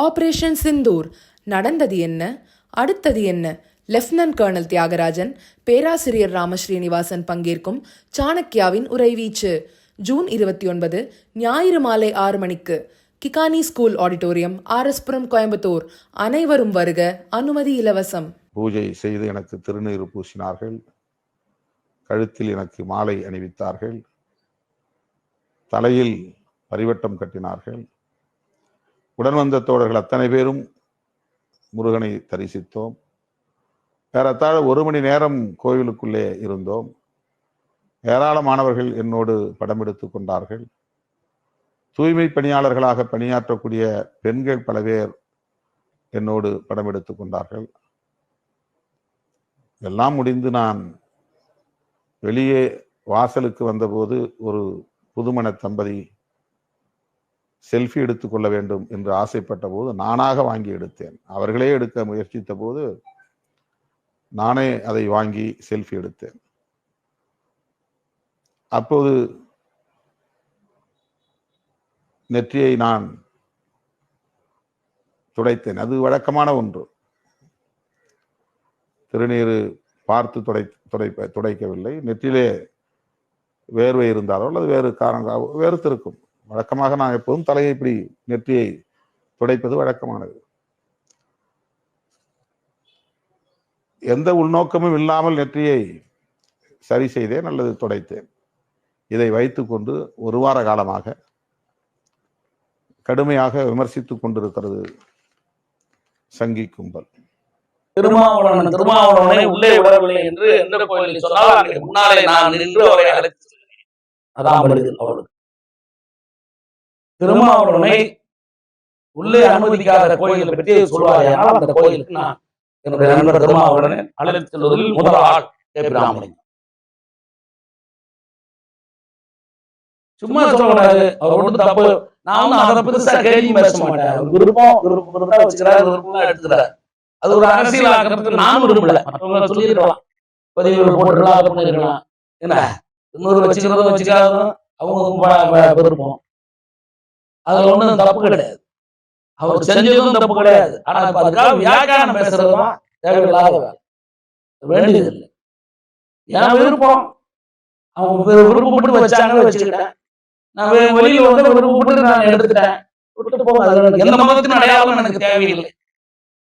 Operation Sindoor. நடந்தது என்ன? அடுத்தது என்ன? லெப்டினன்ட் கர்னல் தியாகராஜன் பேராசிரியர் ராமஸ்ரீனிவாசன் பங்கேற்கும் சாணக்யாவின் உரைவீச்சு ஜூன் இருபத்தி ஒன்பது ஞாயிறு மாலை ஆறு மணிக்கு. Kikani school auditorium RS Puram Coimbatore. அனைவரும் வருக அனுமதி இலவசம். பூஜை செய்து எனக்கு திருநீர் பூசினார்கள். கழுத்தில் எனக்கு மாலை அணிவித்தார்கள். தலையில் பரிவட்டம் கட்டினார்கள். உடன் வந்த தோழர்கள் அத்தனை பேரும் முருகனை தரிசித்தோம். ஏறத்தாழ ஒரு மணி நேரம் கோவிலுக்குள்ளே இருந்தோம். ஏராளமானவர்கள் என்னோடு படம் எடுத்து கொண்டார்கள். தூய்மை பணியாளர்களாக பணியாற்றக்கூடிய பெண்கள் பல பேர் என்னோடு படம் எடுத்து கொண்டார்கள். எல்லாம் முடிந்து நான் வெளியே வாசலுக்கு வந்தபோது ஒரு புதுமண தம்பதி செல்ஃபி எடுத்துக்கொள்ள வேண்டும் என்று ஆசைப்பட்ட போது நானாக வாங்கி எடுத்தேன். அவர்களே எடுக்க முயற்சித்த போது நானே அதை வாங்கி செல்ஃபி எடுத்தேன். அப்போது நெற்றியை நான் துடைத்தேன். அது வழக்கமான ஒன்று. திருநீரு பார்த்து துடை துடைப்ப துடைக்கவில்லை. நெற்றிலே வேர்வை இருந்தாலோ அல்லது வேறு காரணம் வேறுத்திருக்கும் வழக்கமாக நான் எப்போதும் தலையை இப்படி நெற்றியை துடைப்பது வழக்கமானது. எந்த உள்நோக்கமும் இல்லாமல் நெற்றியை சரி செய்தேன் அல்லது துடைத்தேன். இதை வைத்துக்கொண்டு ஒரு வார காலமாக கடுமையாக விமர்சித்துக் கொண்டிருக்கிறது சங்கி கும்பல். திருமாவளவன் திருமாவளவனை உள்ளே விடவில்லை என்று எந்த கோயிலில் சொன்னால் முன்னாலே நான் நின்று அவரை அழைத்து அதான் அவளுக்கு திருமாவளவனை உள்ளே அனுமதிக்காத கோயிலை பற்றி சொல்வார். ஆனால் அந்த கோயிலுக்கு நான் என்னுடைய நண்பர் திருமாவளவனை அழைத்து செல்வதில் முதல் ஆள் கேபிராமலிங்கம் சும்மா சொல்லக்கூடாது. அவர் ஒன்றும் தப்பு. நான் வந்து அதை பெருசா கேள்வி பேச மாட்டேன். விருப்பம் விருப்பம் இருந்தா வச்சுக்கிறார் விருப்பம் எடுத்துக்கிறாரு. அது ஒரு அரசியல் ஆகிறதுக்கு நான் விரும்பல. மற்றவங்க சொல்லியிருக்கலாம். பதிவுகள் போட்டுக்கலாம் பண்ணிருக்கலாம் என்ன? இன்னொரு வச்சுக்கிறதும் வச்சுக்காததும் அவங்க விருப்பம். அதுல ஒண்ணும் தப்பு கிடையாது. அவர் செஞ்சதும் தப்பு கிடையாது. ஆனா இப்ப அதுக்காக வியாக்கியானம் பேசுறதுதான் தேவையில்லாத வேலை. வேண்டியது இல்லை. என் விருப்பம்? அவங்க விருப்பப்பட்டு வச்சாங்க வச்சுக்கிட்டேன். நான் வெளியில வந்து விருப்பப்பட்டு நான் எடுத்துட்டேன். விட்டுட்டு எந்த மதத்தின் அடையாளம் எனக்கு தேவையில்லை.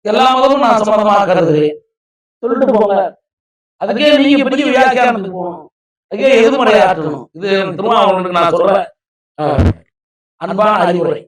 எல்லா மதமும் நான் சம்மதமா கருதுகிறேன் சொல்லிட்டு போங்க. அதுக்கே நீங்க பெரிய வியாக்கியானத்துக்கு போகணும். அதுக்கே எதிர்மறையாற்றணும். இது திருமாவளவனுக்கு நான் சொல்றேன். அன்பான அறிவுரை.